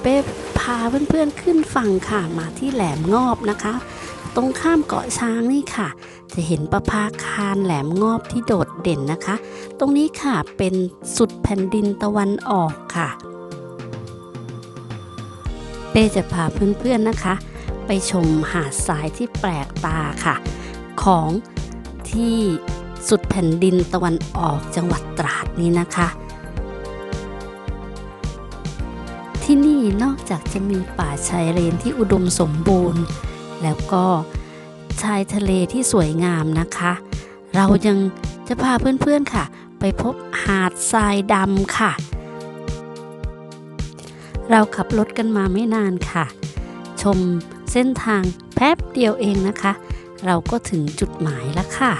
เป้พาเพื่อนๆขึ้นฝั่งค่ะมาที่แหลมงอบนะคะ ตรงข้ามเกาะช้างนี่ค่ะ จะเห็นประภาคารแหลมงอบที่โดดเด่นนะคะ ตรงนี้ค่ะเป็นสุดแผ่นดินตะวันออกค่ะ เป้จะพาเพื่อนๆนะคะ ไปชมหาดทรายที่แปลกตาค่ะ ของที่สุดแผ่นดินตะวันออกจังหวัดตราดนี้นะคะ ที่นี่นอกจากจะมีป่าชายเลนที่อุดมสมบูรณ์ แล้วก็ชายทะเลที่สวยงามนะคะ เรายังจะพาเพื่อนๆค่ะ ไปพบหาดทรายดำค่ะ เราขับรถกันมาไม่นานค่ะ ชมเส้นทางแป๊บเดียวเองนะคะ เราก็ถึงจุดหมายแล้วค่ะ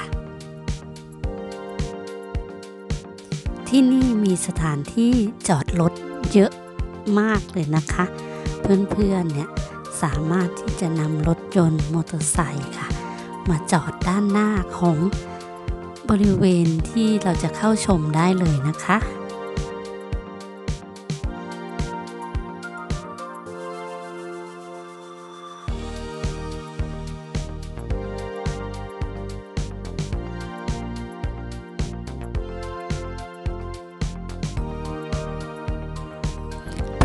ที่นี่มีสถานที่จอดรถเยอะ มากเลยนะคะ เพื่อนๆเนี่ยสามารถที่จะนำรถยนต์มอเตอร์ไซค์ค่ะ มาจอดด้านหน้าของบริเวณที่เราจะเข้าชมได้เลยนะคะ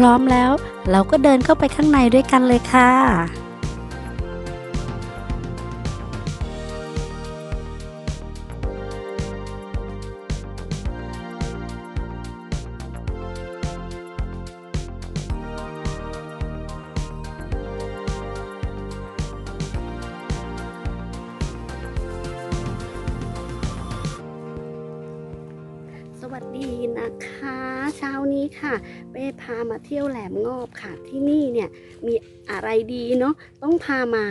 ร้อมแล้ว เราก็เดินเข้าไปข้างในด้วยกันเลยค่ะ สวัสดีนะคะ เช้านี้ค่ะ เป้พามาเที่ยวแหลมงอบค่ะ ที่นี่เนี่ยมีอะไรดีเนาะต้องพามา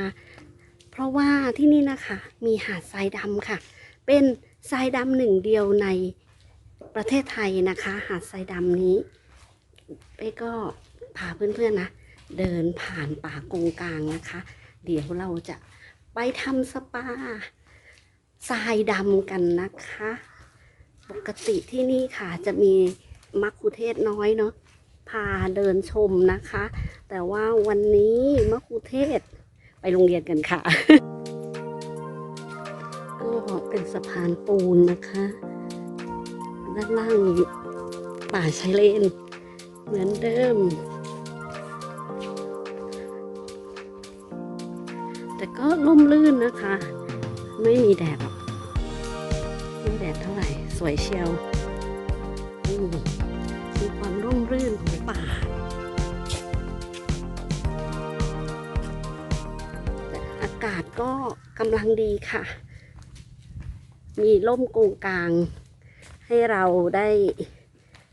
เพราะว่าที่นี่นะคะ มีหาดทรายดำค่ะ เป็นทรายดำหนึ่งเดียวในประเทศไทยนะคะ หาดทรายดำนี้เป้ก็พาเพื่อนๆนะ เดินผ่านป่ากงกลางนะคะ เดี๋ยวเราจะไปทำสปาทรายดำกันนะคะ ปกติที่นี่ค่ะจะมีมักคุเทศน้อยเนาะ พาเดินชมนะคะ แต่ว่าวันนี้มักคุเทศไปโรงเรียนกันค่ะก็เป็นสะพานปูนนะคะ ด้านล่างป่าชายเลน เหมือนเดิม แต่ก็ร่มรื่นนะคะ ไม่มีแดดไม่แดดเท่าไหร่ สวยเชียวอืม มีความร่มรื่นของป่า อากาศก็กำลังดีค่ะ มีร่มกงกลาง ให้เราได้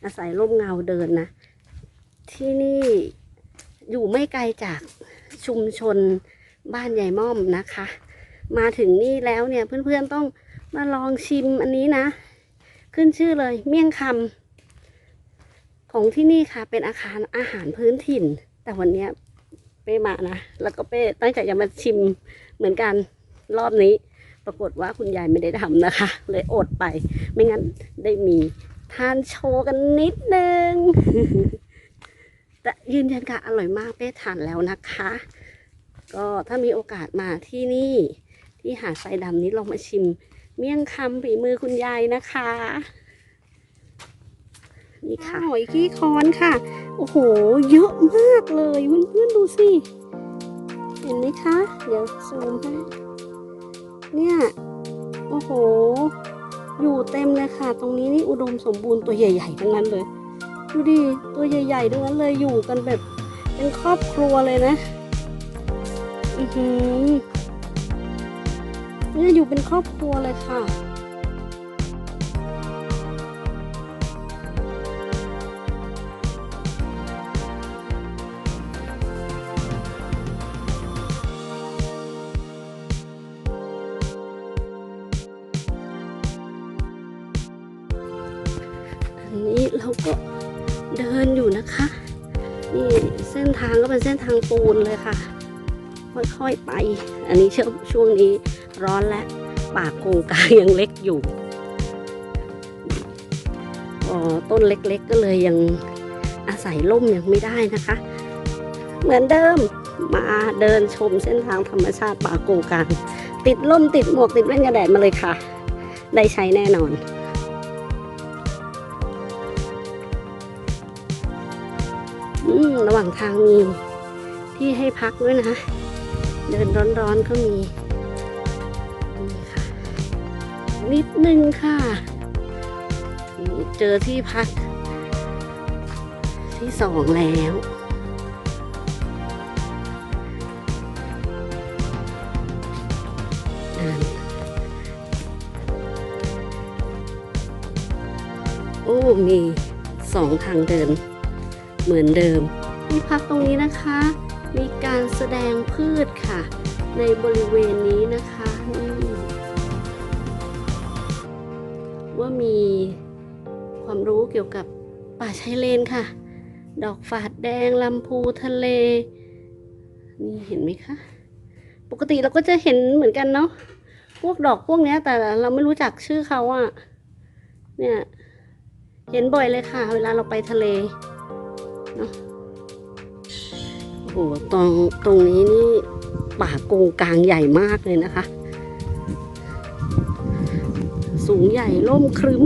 อาศัยร่มเงาเดินนะ ที่นี่อยู่ไม่ไกลจากชุมชนบ้านยายม่อมนะคะ มาถึงนี่แล้วเนี่ยเพื่อนๆต้องมาลองชิมอันนี้นะ ขึ้นชื่อเลยเมี่ยงคำ ของที่นี่ค่ะเป็นอาคารอาหารพื้นถิ่น แต่วันนี้เป้มานะ แล้วก็เป้ตั้งใจจะมาชิมเหมือนกันรอบนี้ ปรากฏว่าคุณยายไม่ได้ทำนะคะ เลยอดไป ไม่งั้นได้มีทานโชว์กันนิดนึง แต่ยืนยันค่ะอร่อยมากเป้ทานแล้วนะคะ ก็ถ้ามีโอกาสมาที่นี่ที่หาดทรายดำนี้ลองมาชิม เมี่ยงคำฝีมือคุณยายนะคะ นี่ค่ะหอยขี้ค้อนค่ะ โอ้โห เยอะมากเลยเพื่อนๆดูสิ เห็นไหมคะ เดี๋ยวซูมให้ เนี่ย โอ้โห อยู่เต็มเลยค่ะ ตรงนี้นี่อุดมสมบูรณ์ตัวใหญ่ๆทั้งนั้นเลย ดูดิ ตัวใหญ่ๆทั้งนั้นเลย อยู่กันแบบเป็นครอบครัวเลยนะ อือหือเนี่ยอยู่เป็นครอบครัวเลยค่ะ อันนี้เราก็เดินอยู่นะคะ นี่เส้นทางก็เป็นเส้นทางปูนเลยค่ะ ค่อยๆไป อันนี้ช่วงช่วงนี้ร้อนและป่าโกงกางยังเล็กอยู่อ๋อต้นเล็กๆก็เลยยังอาศัยร่มยังไม่ได้นะคะ เหมือนเดิมมาเดินชมเส้นทางธรรมชาติป่าโกกางติดล่มติดหมวกติดแว่นกันแดดมาเลยค่ะ ได้ใช้แน่นอน ระหว่างทางมีที่ให้พักด้วยนะเดินร้อนๆก็มีนี่ค่ะ นิดนึงค่ะมีเจอที่พัก ที่สองแล้วเดินโอ้มีสองทางเดิน เหมือนเดิม ที่พักตรงนี้นะคะ มีการแสดงพืชค่ะ ในบริเวณนี้นะคะนี่ว่ามีความรู้เกี่ยวกับป่าชายเลนค่ะ ดอกฝาดแดงลำพูทะเล นี่เห็นไหมคะ ปกติเราก็จะเห็นเหมือนกันเนาะ พวกดอกพวกเนี้ยแต่เราไม่รู้จักชื่อเขาอะเนี่ย เห็นบ่อยเลยค่ะ เวลาเราไปทะเล นาะโอ้โหตรงตรงนี้นี่ป่าโกงกลางใหญ่มากเลยนะคะ สูงใหญ่ร่มครึ้ม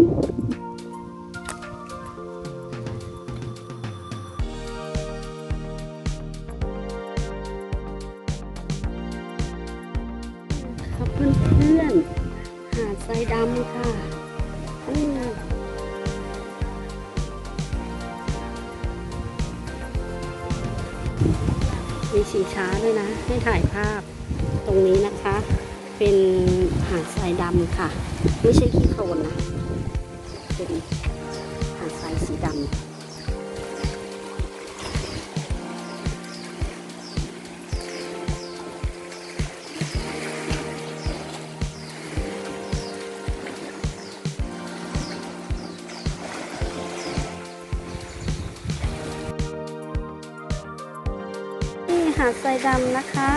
มีชิงช้าด้วยนะ ให้ถ่ายภาพตรงนี้นะคะ เป็นหาดทรายดำค่ะ ไม่ใช่ขี้โคลนนะ เป็นหาดทรายสีดำ หาดทรายดำนะคะ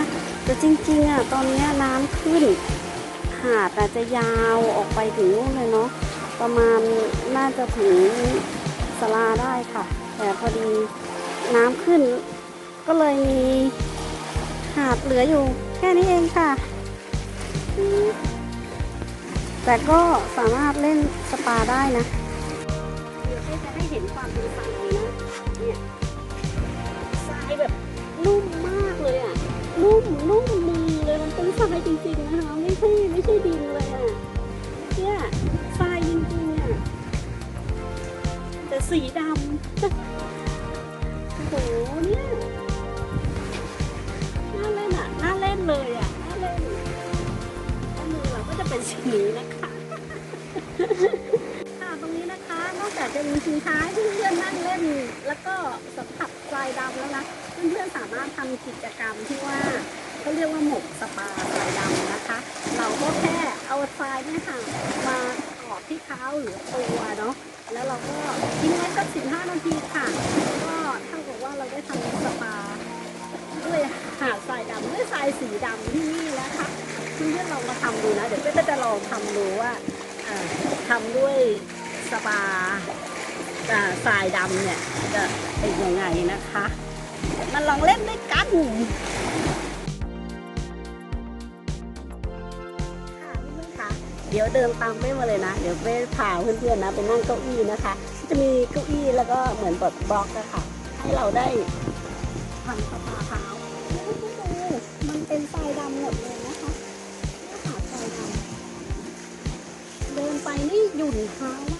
แต่จริงๆอะตอนนี้น้ำขึ้น หาดอาจจะยาวออกไปถึงนู่นเลยเนาะประมาณน่าจะถึงสลาได้ค่ะ แต่พอดีน้ำขึ้น ก็เลยมีหาดเหลืออยู่ แค่นี้เองค่ะ แต่ก็สามารถเล่นสปาได้นะเดี๋ยวจะให้เห็นความเป็นทรายนะเนี่ยทรายแบบ นุ่มมากเลยอะ นุ่มนุ่มมือเลยมันเป็นทรายจริงๆนะคะไม่ใช่ไม่ใช่ดินเลยอะเนี่ยทรายจริงๆอะแต่สีดำโอ้โหเนี่ยน่าเล่นอะน่าเล่นเลยอะน่าเล่นแล้วมือเราก็จะเป็นสีนี้นะคะค่ะตรงนี้นะคะนอกจากจะมีชิงช้าให้เพื่อนนั่งเล่น แล้วก็สัมผัสทรายดำแล้วนะ เพื่อนๆสามารถทำกิจกรรมที่ว่าเขาเรียกว่าหมกสปาทรายดำนะคะ เราก็แค่เอาทรายเนี่ยค่ะมาขอบที่เท้าหรือตัวเนาะแล้วเราก็ทิ้งไว้สักสิบห้านาทีค่ะ ก็เท่ากับว่าเราได้ทำสปาด้วยหาดทรายดำด้วยทรายสีดำที่นี่นะคะเพื่อนๆลองมาทำดูนะ เดี๋ยวเป้ก็จะลองทำดูว่าทำด้วยสปาอ่าทรายดำเนี่ยจะเป็นยังไงนะคะ มาลองเล่นด้วยกันค่ะเพื่อนๆคะเดี๋ยวเดินตามเป้มาเลยนะ เดี๋ยวเป้พาเพื่อนๆนะไปนั่งเก้าอี้นะคะ จะมีเก้าอี้แล้วก็เหมือนแบบบล็อกอะค่ะ ให้เราได้ทำสปาเท้าวดูมันเป็นทรายดำหมดเลยนะคะนี่ยหาดทรายดำเดินไปนี่หยุ่นเท้ามาก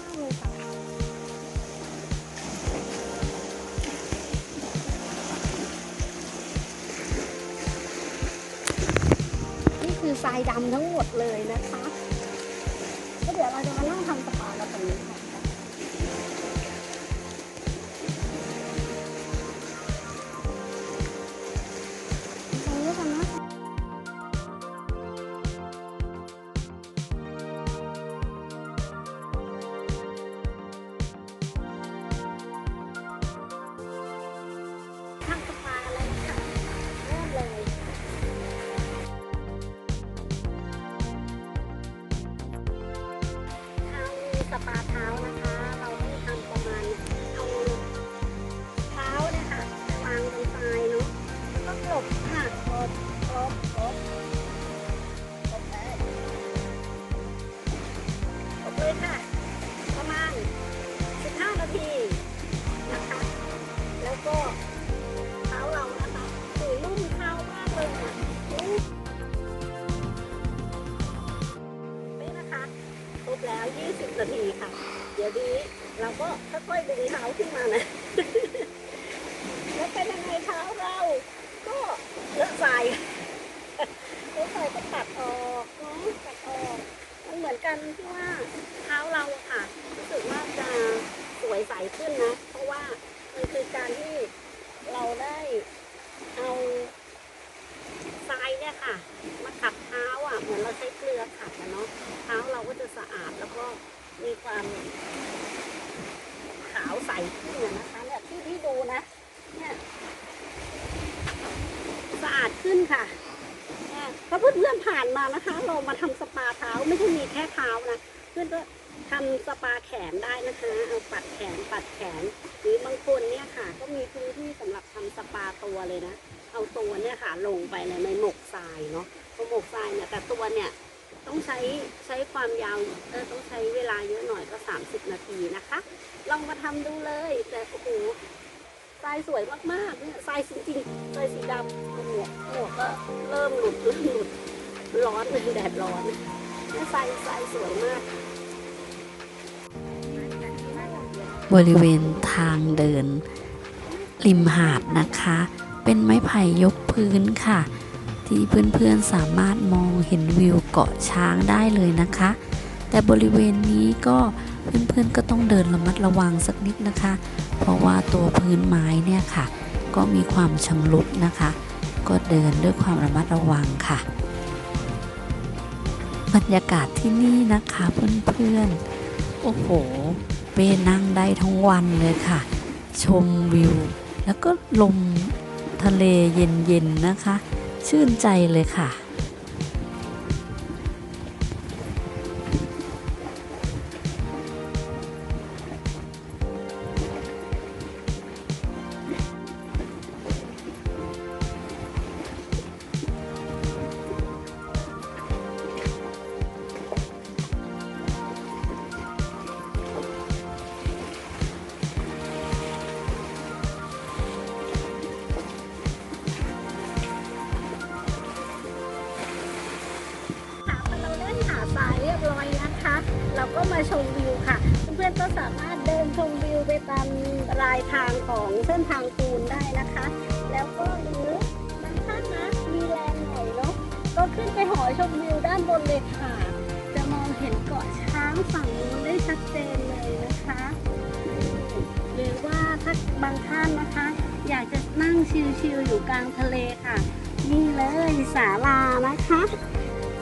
คือทรายดำทั้งหมดเลยนะคะ นาทีค่ะ เดี๋ยวนี้เราก็ค่อยๆดึงเท้าขึ้นมานะแล้วเป็นยังไงเท้าเรา ก็เลอะทรายเลอะทรายก็ตัดออกเนาะตัดออกมันเหมือนกันที่ว่าเท้าเราอะค่ะรู้สึกว่าจะสวยใสขึ้นนะ เพราะว่ามันคือการที่เราได้เอาทรายเนี่ยค่ะ มาขัดเท้าอะเหมือนเราใช้เกลือขัดอะเนาะเท้าเราก็จะสะอาดแล้วก็มีความขาวใสขึ้นอะนะคะเนี่ยที่ที่ดูนะ เนี่ยสะอาดขึ้นค่ะ อะถ้าเพื่อนๆผ่านมา นะคะเรามาทำสปาเท้าไม่ใช่มีแค่เท้านะเพื่อนก็ทำสปาแขนได้นะคะ เอาปัดแขนปัดแขน หรือบางคนเนี่ยค่ะ ก็มีพื้นที่สำหรับทำสปาตัวเลยนะ เอาตัวเนี่ยค่ะลงไปในในหมกทรายเนาะพอหมกทรายเนี่ยแต่ตัวเนี่ยต้องใช้ใช้ความยาวเออต้องใช้เวลาเยอะหน่อยก็ 30 นาทีนะคะ ลองมาทำดูเลยแต่โอ้โหทรายสวยมากๆเนี่ยทรายจริงทรายสีดำหมวกหมวกก็เริ่มหลุดเริ่มหลุด ร้อนแดดร้อนเนี่ยทรายทรายสวยมาก บริเวณทางเดิน ริมหาดนะคะ เป็นไม้ไผ่ยกพื้นค่ะ ที่เพื่อนๆสามารถมองเห็นวิวเกาะช้างได้เลยนะคะ แต่บริเวณนี้ก็เพื่อนๆก็ต้องเดินระมัดระวังสักนิดนะคะ เพราะว่าตัวพื้นไม้เนี่ยค่ะ ก็มีความชำรุดนะคะ ก็เดินด้วยความระมัดระวังค่ะ บรรยากาศที่นี่นะคะเพื่อนๆ โอ้โห เปนั่งได้ทั้งวันเลยค่ะ ชมวิว แล้วก็ลมทะเลเย็นๆนะคะ ชื่นใจเลยค่ะ เราก็มาชมวิวค่ะ เพื่อนๆก็สามารถเดินชมวิวไปตามรายทางของเส้นทางปูนได้นะคะ แล้วก็หรือบางท่านนะมีแรงหน่อยเนาะก็ขึ้นไปหอชมวิวด้านบนเลยค่ะ จะมองเห็นเกาะช้างฝั่งนู้นได้ชัดเจนเลยนะคะ หรือว่าถ้าบางท่านนะคะ อยากจะนั่งชิลๆอยู่กลางทะเลค่ะ นี่เลยศาลานะคะ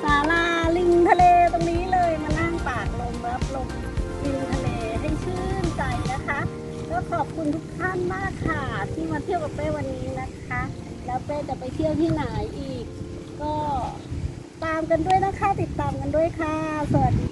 ศาลาริมทะเลตรงนี้ มวิวทะเลให้ชื่นใจนะคะ ก็ขอบคุณทุกท่านมากค่ะ ที่มาเที่ยวกับเป้วันนี้นะคะ แล้วเป้จะไปเที่ยวที่ไหนอีก ก็ตามกันด้วยนะคะ ติดตามกันด้วยค่ะ สวัสดี